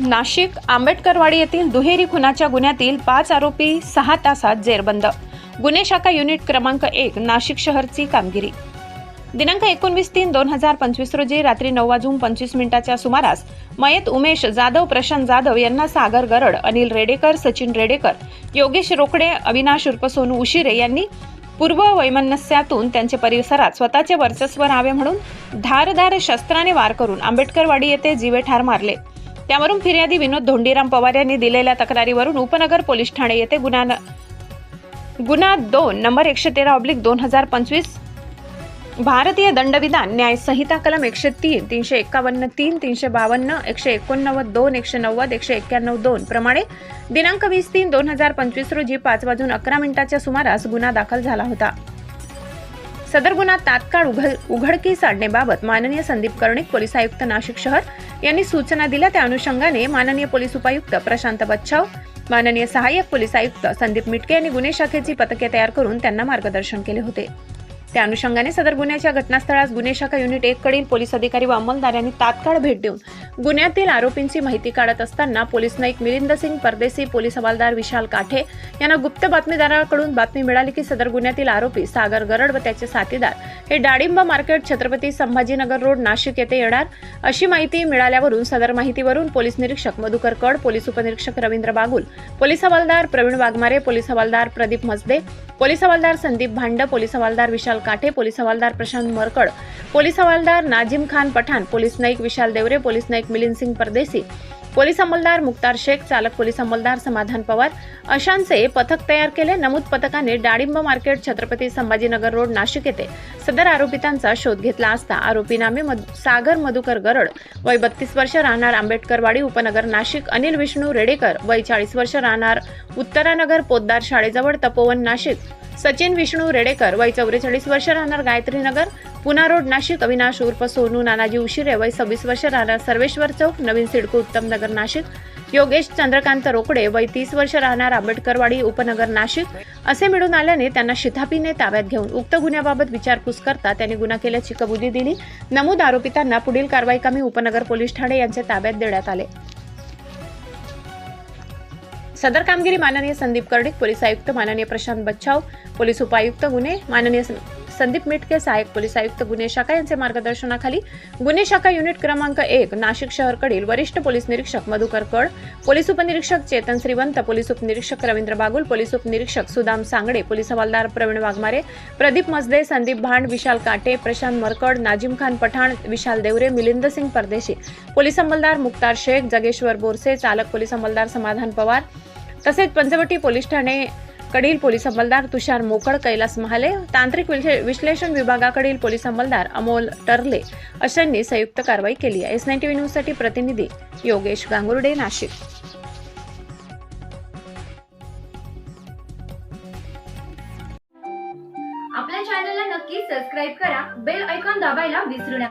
नाशिक आंबेडकरवाडी येथील दुहेरी खुनाच्या गुन्ह्यातील पाच आरोपी सहा तासात जेरबंद. गुन्हे शाखा युनिट क्रमांक एक नाशिक शहरची कामगिरी. दिनांक एकोणवीस तीन दोन हजार पंचवीस रोजी रात्री नऊ वाजून पंचवीस मिनिटाच्या सुमारास मयत उमेश जाधव प्रशांत जाधव यांना सागर गरड अनिल रेडेकर सचिन रेडेकर योगेश रोकडे अविनाश उर्फ सोनू उशिरे यांनी पूर्व वैमनस्यातून त्यांचे परिसरात स्वतःचे वर्चस्व राहावे म्हणून धारदार शस्त्राने वार करून आंबेडकरवाडी येथे जीवे ठार मारले. त्यावरून फिर्यादी विनोद धोंडीराम पवार यांनी दिलेल्या तक्रारीवरून उपनगर पोलीस ठाणे येथे गुन्हा न- गुन्हा दोन नंबर एकशे तेरा ऑब्लिक दोन हजार पंचवीस भारतीय दंडविधान न्याय संहिता कलम एकशे तीन तीनशे एक्कावन्न तीन तीनशे बावन्न एकशे एकोणनव्वद दोन एकशे नव्वद एकशे एक्क्याण्णव दोन प्रमाणे दिनांक वीस तीन दोन हजार पंचवीस रोजी पाच वाजून अकरा मिनिटाच्या सुमारास गुन्हा दाखल झाला होता. सदर गुन्हा तात्काळ उघड उघडकीस आणण्याबाबत माननीय संदीप कर्णिक पोलीस आयुक्त नाशिक शहर यांनी सूचना दिल्या. त्या अनुषंगाने माननीय पोलीस उपायुक्त प्रशांत बच्छाव माननीय सहाय्यक पोलीस आयुक्त संदीप मिटके यांनी गुन्हे शाखेची पथके तयार करून त्यांना मार्गदर्शन केले होते. त्या अनुषंगाने सदर गुन्ह्याच्या घटनास्थळास गुन्हे शाखा युनिट एक कडील पोलीस अधिकारी व अंमलदार यांनी तात्काळ भेट देऊन गुन्ह्यातील आरोपींची माहिती काढत असताना पोलीस नाईक मिलिंद सिंग परदेशी पोलीस हवालदार विशाल काठे यांना गुप्त बातमीदाराकडून बातमी मिळाली की सदर गुन्ह्यातील आरोपी सागर गरड व त्याचे साथीदार हे डाळिंब मार्केट छत्रपती संभाजीनगर रोड नाशिक येथे येणार. अशी माहिती मिळाल्यावरून सदर माहितीवरून पोलीस निरीक्षक मधुकर कड पोलीस उपनिरीक्षक रवींद्र बागुल पोलीस हवालदार प्रवीण वाघमारे पोलीस हवालदार प्रदीप मसदे पोलीस हवालदार संदीप भांड पोलीस हवालदार विशाल काठे पोलीस हवालदार प्रशांत मरकड पोलीस हवालदार Najim Khan Pathan police Naik Vishal Deore police Naik Milind Singh Pardeshi police अंमलदार Mukhtar Shaikh चालक पोलीस अंमलदार समाधान पवार अशांचे पथक तयार केले. नमूद पथकाने डाळिंब मार्केट छत्रपती संभाजीनगर रोड नाशिक येथे सदर आरोपितांचा शोध घेतला असता आरोपी नामे मद, सागर मधुकर गरड वय बत्तीस वर्ष राहणार आंबेडकरवाडी उपनगर नाशिक अनिल विष्णू रेडेकर वय चाळीस वर्ष राहणार उत्तरानगर पोद्दार शाळेजवळ तपोवन नाशिक. सचिन विष्णू रेडेकर वय चौवेचाळीस वर्ष राहणार गायत्री नगर पुना रोड नाशिक अविनाश उर्फ सोनू नानाजी उशिरे वय सव्वीस वर्ष राहणार सर्वेश्वर चौक नवीन सिडको उत्तम नगर नाशिक. योगेश चंद्रकांत रोकडे वय तीस वर्ष राहणार आंबेडकरवाडी उपनगर नाशिक. असे मिळून आल्याने त्यांना शिथापीने ताब्यात घेऊन उक्त गुन्ह्याबाबत विचारपूस करता त्यांनी गुन्हा केल्याची कबुली दिली. नमूद आरोपितांना पुढील कारवाईकामी उपनगर पोलीस ठाणे यांचे ताब्यात देण्यात आले. सदर कामगिरी माननीय संदीप कर्डिक पोलीस आयुक्त माननीय प्रशांत बच्छाव पोलीस उपायुक्त गुन्हे माननीय संदीप मिटके सहाय्यक पोलीस आयुक्त गुन्हे शाखा यांचे मार्गदर्शनाखाली गुन्हे शाखा युनिट क्रमांक एक नाशिक शहरकडील वरिष्ठ पोलीस निरीक्षक मधुकर कड पोलीस उपनिरीक्षक चेतन श्रीवंत पोलीस उपनिरीक्षक रवींद्र बागुल पोलीस उपनिरीक्षक सुदाम सांगडे पोलीस हवालदार प्रवीण वाघमारे प्रदीप मजदे संदीप भांड विशाल काटे प्रशांत मरकड नाजिम खान पठाण विशाल देवरे मिलिंद सिंग परदेशी पोलीस अंमलदार मुक्तार शेख जगेश्वर बोरसे चालक पोलीस अंमलदार समाधान पवार तसेच पंचवटी पोलीस ठाणे कडील पोलीस अंमलदार तुषार मोकळ कैलास महाले तांत्रिक विश्लेषण विभागाकडील पोलीस अंमलदार अमोल टरले अशांनी संयुक्त कारवाई केली आहे. एस नाईन टीव्ही न्यूजसाठी प्रतिनिधी योगेश गांगुर्डे नाशिक. आपल्या चॅनलला नक्की सबस्क्राईब करा. बेल ऐकॉन दाबायला विसरू नका.